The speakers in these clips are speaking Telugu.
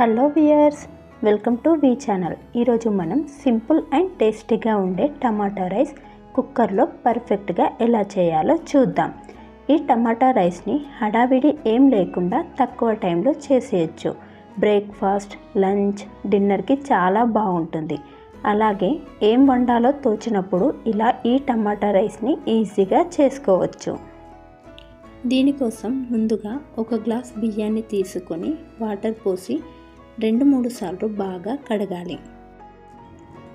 Hello viewers welcome to V channel. ఈరోజు మనం సింపుల్ అండ్ టేస్టీగా ఉండే టమాటా రైస్ కుక్కర్లో పర్ఫెక్ట్గా ఎలా చేయాలో చూద్దాం. ఈ టమాటా రైస్ని హడావిడి ఏం లేకుండా తక్కువ టైంలో చేసేయచ్చు. బ్రేక్ఫాస్ట్ లంచ్ డిన్నర్కి చాలా బాగుంటుంది. అలాగే ఏం వండాలో తోచినప్పుడు ఇలా ఈ టమాటా రైస్ని ఈజీగా చేసుకోవచ్చు. దీనికోసం ముందుగా ఒక గ్లాస్ బియ్యాన్ని తీసుకొని వాటర్ పోసి రెండు మూడు సార్లు బాగా కడగాలి.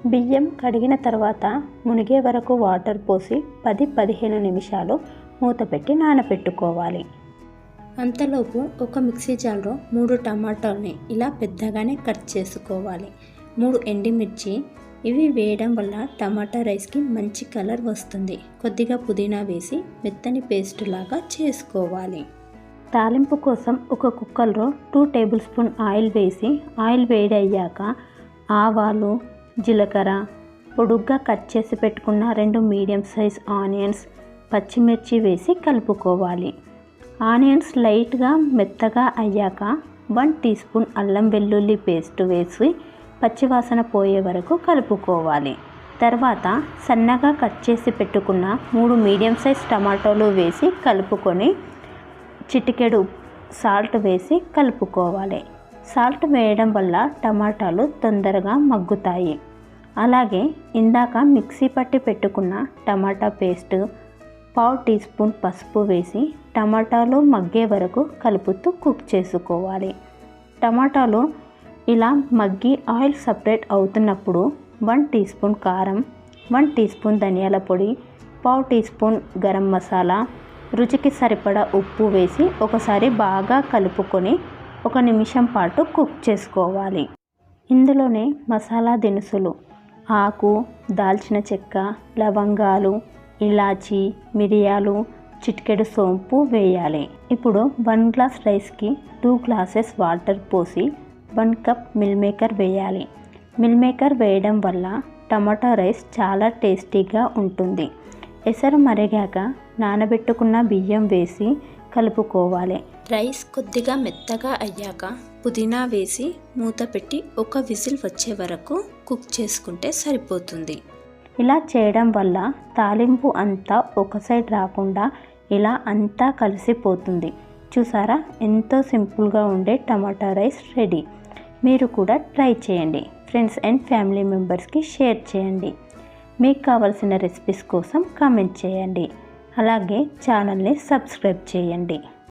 బియ్యం కడిగిన తర్వాత మునిగే వరకు వాటర్ పోసి పది పదిహేను నిమిషాలు మూత పెట్టి నానబెట్టుకోవాలి అంతలోపు ఒక మిక్సీ జార్లో మూడు టమాటాలని ఇలా పెద్దగానే కట్ చేసుకోవాలి. మూడు ఎండిమిర్చి ఇవి వేయడం వల్ల టమాటా రైస్కి మంచి కలర్ వస్తుంది. కొద్దిగా పుదీనా వేసి మెత్తని పేస్ట్ లాగా చేసుకోవాలి. తాలింపు కోసం ఒక కుక్కర్లో టూ టేబుల్ స్పూన్ ఆయిల్ వేసి ఆయిల్ వేడి అయ్యాక ఆవాలు జీలకర్ర పొడుగ్గా కట్ చేసి పెట్టుకున్న రెండు మీడియం సైజ్ ఆనియన్స్ పచ్చిమిర్చి వేసి కలుపుకోవాలి. ఆనియన్స్ లైట్గా మెత్తగా అయ్యాక వన్ టీ స్పూన్ అల్లం వెల్లుల్లి పేస్ట్ వేసి పచ్చివాసన పోయే వరకు కలుపుకోవాలి. తర్వాత సన్నగా కట్ చేసి పెట్టుకున్న మూడు మీడియం సైజ్ టమాటోలు వేసి కలుపుకొని చిటికెడు సాల్ట్ వేసి కలుపుకోవాలి. సాల్ట్ వేయడం వల్ల టమాటాలు తొందరగా మగ్గుతాయి. అలాగే ఇందాక మిక్సీ పట్టి పెట్టుకున్న టమాటా పేస్ట్ పావు టీ స్పూన్ పసుపు వేసి టమాటాలు మగ్గే వరకు కలుపుతూ కుక్ చేసుకోవాలి. టమాటాలు ఇలా మగ్గి ఆయిల్ సపరేట్ అవుతున్నప్పుడు వన్ టీ స్పూన్ కారం వన్ టీ స్పూన్ ధనియాల పొడి పావు టీ స్పూన్ గరం మసాలా రుచికి సరిపడా ఉప్పు వేసి ఒకసారి బాగా కలుపుకొని ఒక నిమిషం పాటు కుక్ చేసుకోవాలి. ఇందులోనే మసాలా దినుసులు ఆకు దాల్చిన చెక్క లవంగాలు ఇలాచి మిరియాలు చిటికెడు సోంపు వేయాలి. ఇప్పుడు వన్ గ్లాస్ రైస్కి టూ గ్లాసెస్ వాటర్ పోసి వన్ కప్ మిల్ మేకర్ వేయాలి. మిల్ మేకర్ వేయడం వల్ల టమాటా రైస్ చాలా టేస్టీగా ఉంటుంది. ఎసరు మరిగాక నానబెట్టుకున్న బియ్యం వేసి కలుపుకోవాలి. రైస్ కొద్దిగా మెత్తగా అయ్యాక పుదీనా వేసి మూత పెట్టి ఒక విజిల్ వచ్చే వరకు కుక్ చేసుకుంటే సరిపోతుంది. ఇలా చేయడం వల్ల తాలింపు అంతా ఒక సైడ్ రాకుండా ఇలా అంతా కలిసిపోతుంది. చూసారా? ఎంతో సింపుల్గా ఉండే టమాటా రైస్ రెడీ. మీరు కూడా ట్రై చేయండి. ఫ్రెండ్స్ అండ్ ఫ్యామిలీ మెంబర్స్కి షేర్ చేయండి. మీకు కావాల్సిన రెసిపీస్ కోసం కామెంట్ చేయండి. అలాగే ఛానల్ని సబ్స్క్రైబ్ చేయండి.